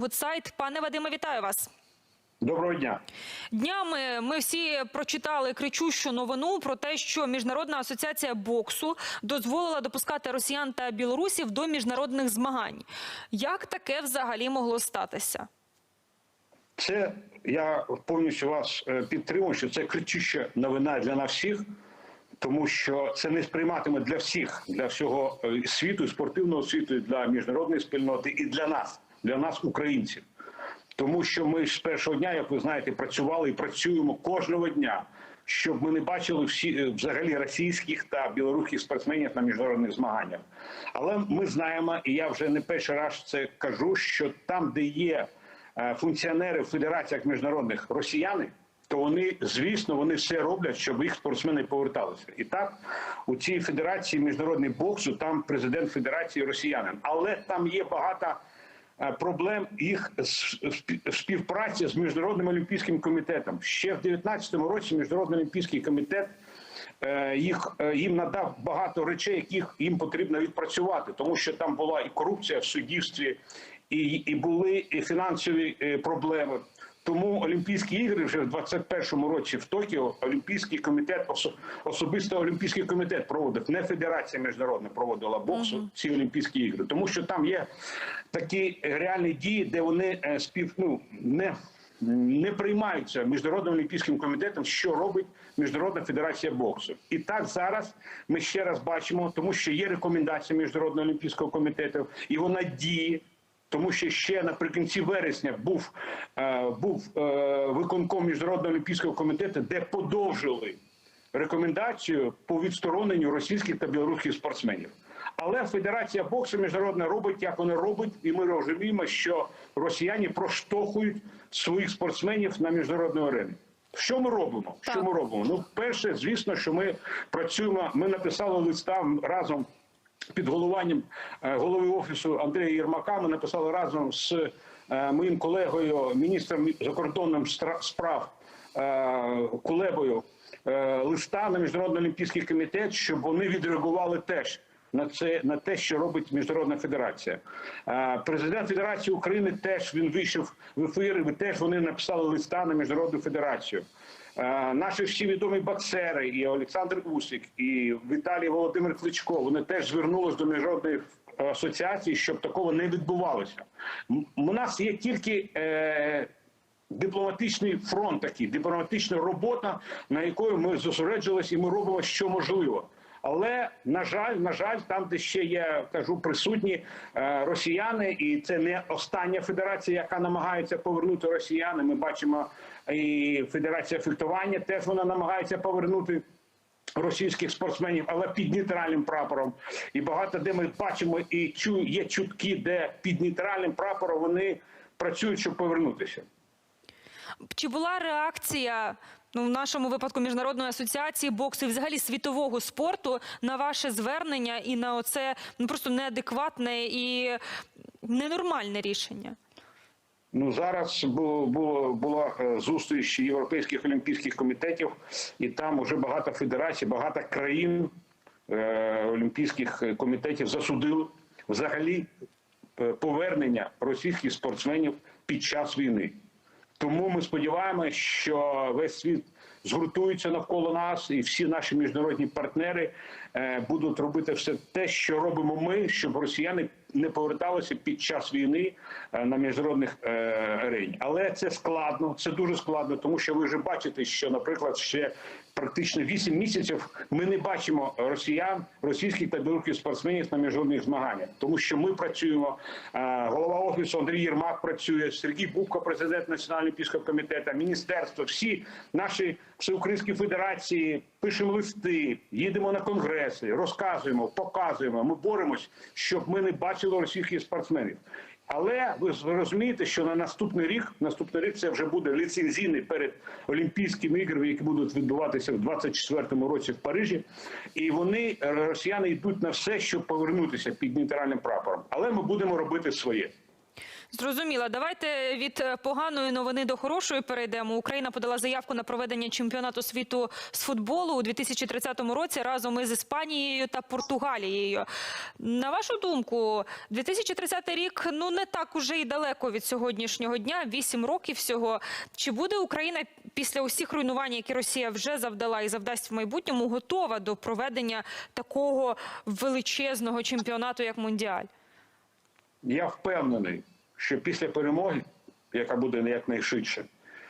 Гудсайт. Пане Вадиме, вітаю вас. Доброго дня. Днями ми всі прочитали кричущу новину про те, що Міжнародна асоціація боксу дозволила допускати росіян та білорусів до міжнародних змагань. Як таке взагалі могло статися? Це я повністю вас е, підтримую, що це кричуща новина для нас всіх, тому що це не сприйматиме для всіх, для всього е, світу, спортивного світу, для міжнародної спільноти і для нас, для нас, українців. Тому що ми з першого дня, як ви знаєте, працювали і працюємо кожного дня, щоб ми не бачили всі е, взагалі російських та білоруських спортсменів на міжнародних змаганнях. Але ми знаємо, і я вже не перший раз це кажу, що там, де є е, функціонери в федераціях міжнародних росіяни, то вони, звісно, вони все роблять, щоб їх спортсмени поверталися. І так, у цій федерації міжнародний боксу там президент федерації росіянин. Але там є багато проблем їх співпраці з міжнародним олімпійським комітетом. Ще в 2019 році міжнародний олімпійський комітет е, їх е, їм надав багато речей, яких їм потрібно відпрацювати, тому що там була і корупція в суддівстві, і, і були і фінансові е, проблеми. Тому Олімпійські ігри вже в 21-му році в Токіо Олімпійський комітет осо- особисто Олімпійський комітет проводив, не федерація міжнародна проводила боксу ці Олімпійські ігри, тому що там є такі реальні дії, де вони е, спів ну не. Не приймаються міжнародним олімпійським комітетом, що робить міжнародна федерація боксу, і так зараз ми ще раз бачимо, тому що є рекомендація міжнародного олімпійського комітету, і вона діє. Тому що ще наприкінці вересня був, е, був е, виконком міжнародного олімпійського комітету, де подовжили рекомендацію по відстороненню російських та білоруських спортсменів. Але Федерація боксу міжнародна робить, як вона робить, і ми розуміємо, що росіяни проштовхують своїх спортсменів на міжнародну арену. Що ми робимо? Що Так. ми робимо? Ну, перше, звісно, що ми працюємо. Ми написали листа разом під головуванням е, голови офісу Андрія Єрмака. Ми написали разом з е, моїм колегою, міністром закордонних справ е, Кулебою листа на міжнародний олімпійський комітет, щоб вони відреагували теж. На це на те, що робить міжнародна федерація, президент Федерації України теж він вийшов в ефір. і Теж вони написали листа на міжнародну федерацію. Е, Наші всі відомі боксери, і Олександр Усик, і Віталій Володимир Кличко. Вони теж звернулись до міжнародної асоціації, щоб такого не відбувалося. У нас є тільки. Е, Дипломатичний фронт такий, дипломатична робота, на якою ми зосереджувалися, і ми робимо, що можливо. Але на жаль, на жаль, там, де ще є, кажу, присутні е, росіяни, і це не остання федерація, яка намагається повернути росіяни. Ми бачимо і Федерація фехтування теж вона намагається повернути російських спортсменів, але під нейтральним прапором. І багато де ми бачимо і чу, є чутки, де під нейтральним прапором вони працюють, щоб повернутися. Чи була реакція ну, в нашому випадку міжнародної асоціації боксу і взагалі світового спорту на ваше звернення і на оце ну просто неадекватне і ненормальне рішення? Ну зараз було, було була е, зустріч європейських олімпійських комітетів, і там вже багато федерацій, багато країн е, олімпійських комітетів засудили взагалі е, повернення російських спортсменів під час війни. Тому ми сподіваємося, що весь світ згуртується навколо нас, і всі наші міжнародні партнери е, будуть робити все те, що робимо ми, щоб росіяни не поверталися під час війни е, на міжнародних е, арені. Але це складно, це дуже складно, тому що ви вже бачите, що, наприклад, ще практично 8 місяців ми не бачимо росіян, російських та білоруських спортсменів на міжнародних змаганнях, тому що ми працюємо. е, Голова офісу Андрій Єрмак працює, Сергій Бубко, президент Національного олімпійського комітету, міністерство, всі наші всеукраїнські федерації пишемо листи, їдемо на конгреси, розказуємо, показуємо. Ми боремось, щоб ми не бачили російських спортсменів. Але ви розумієте, що на наступний рік, наступний рік це вже буде ліцензійний перед Олімпійськими іграми, які будуть відбуватися в 24-му році в Парижі. І вони е, росіяни йдуть на все, щоб повернутися під нейтральним прапором. Але ми будемо робити своє. Зрозуміло. Давайте від е, поганої новини до хорошої перейдемо. Україна подала заявку на проведення чемпіонату світу з футболу у 2030 році разом із Іспанією та Португалією. На вашу думку, 2030 рік ну не так уже і далеко від сьогоднішнього дня, 8 років всього. Чи буде Україна після усіх руйнувань, які Росія вже завдала і завдасть в майбутньому, готова до проведення такого величезного чемпіонату, як Мундіаль? Я впевнений, що після перемоги, яка буде якнайшвидше,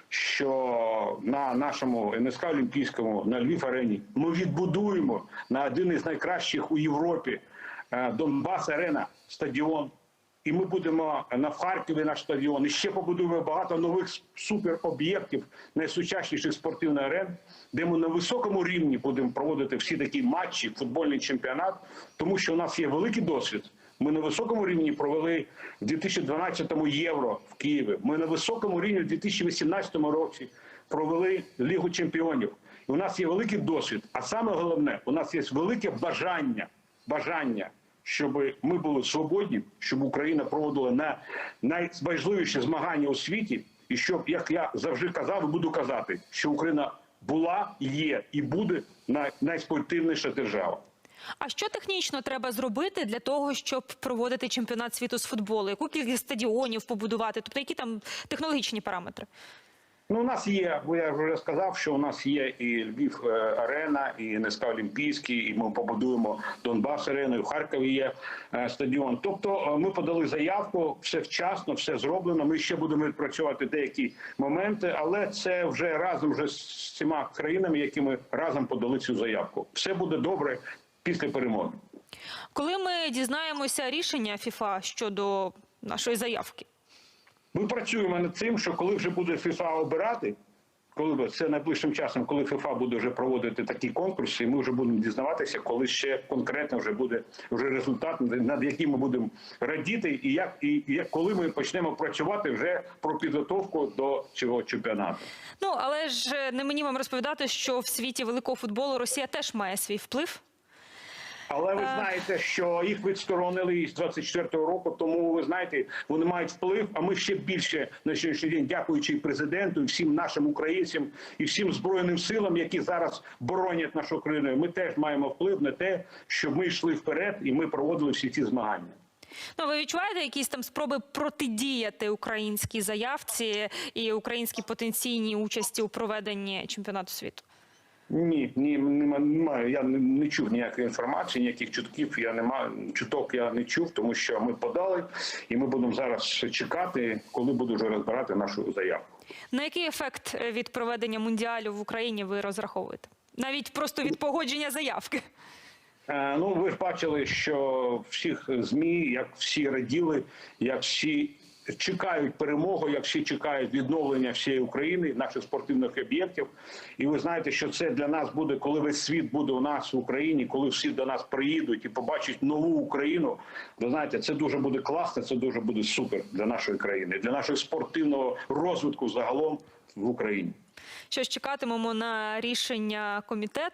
що на нашому НСК Олімпійському на Львів арені ми відбудуємо на один із найкращих у Європі е, Донбас Арена стадіон. І ми будемо на Харкові наш стадіон. І ще побудуємо багато нових супероб'єктів найсучасніших спортивних арен, де ми на високому рівні будемо проводити всі такі матчі, футбольний чемпіонат, тому що у нас є великий досвід. Ми на високому рівні провели в 2012-му євро в Києві. Ми на високому рівні в 2018 році провели Лігу чемпіонів. І у нас є великий досвід. А саме головне, у нас є велике бажання, бажання, щоб ми були свободні, щоб Україна проводила на найважливіші змагання у світі, і щоб, як я завжди казав, буду казати, що Україна була, є і буде найспортивніша держава. А що технічно треба зробити для того, щоб проводити чемпіонат світу з футболу? Яку кількість стадіонів побудувати? Тобто, які там технологічні параметри? Ну, у нас є, бо я вже сказав, що у нас є і Львів е, арена, і НСК Олімпійський, і ми побудуємо Донбас арену, і в Харкові є е, стадіон. Тобто е, ми подали заявку, все вчасно, все зроблено. Ми ще будемо відпрацьовувати деякі моменти, але це вже разом вже з цими країнами, які ми разом подали цю заявку. Все буде добре після перемоги. Коли ми дізнаємося рішення ФІФА щодо нашої заявки? Ми працюємо над цим, що коли вже буде ФІФА обирати, коли це найближчим часом, коли ФІФА буде вже проводити такі конкурси, ми вже будемо дізнаватися, коли ще конкретно вже буде вже результат, над яким ми будемо радіти, і як і, і як коли ми почнемо працювати вже про підготовку до цього чемпіонату. Ну але ж не мені вам розповідати, що в світі великого футболу Росія теж має свій вплив. Але ви Е. знаєте, що їх відсторонили із 24-го року, тому ви знаєте, вони мають вплив. А ми ще більше на сьогоднішній день, дякуючи і президенту, і всім нашим українцям і всім збройним силам, які зараз боронять нашу країну. Ми теж маємо вплив на те, щоб ми йшли вперед і ми проводили всі ці змагання. Ну ви відчуваєте якісь там спроби протидіяти українській заявці і українській потенційній участі у проведенні чемпіонату світу? Ні, ні, нема- немає. Я не, не чув ніякої інформації, ніяких чутків. Я не маю чуток. Я не чув, тому що ми подали, і ми будемо зараз чекати, коли буду вже розбирати нашу заявку. На який ефект е, від проведення мундіалю в Україні ви розраховуєте? Навіть просто від погодження заявки. Е, Ну, ви ж бачили, що всіх змі, як всі раділи, як всі чекають перемогу, як всі чекають відновлення всієї України, наших спортивних об'єктів. І ви знаєте, що це для нас буде, коли весь світ буде у нас в Україні, коли всі до нас приїдуть і побачать нову Україну. Ви знаєте, це дуже буде класно, це дуже буде супер для нашої країни, для нашого спортивного розвитку загалом в Україні. Що ж чекатимемо на рішення комітету.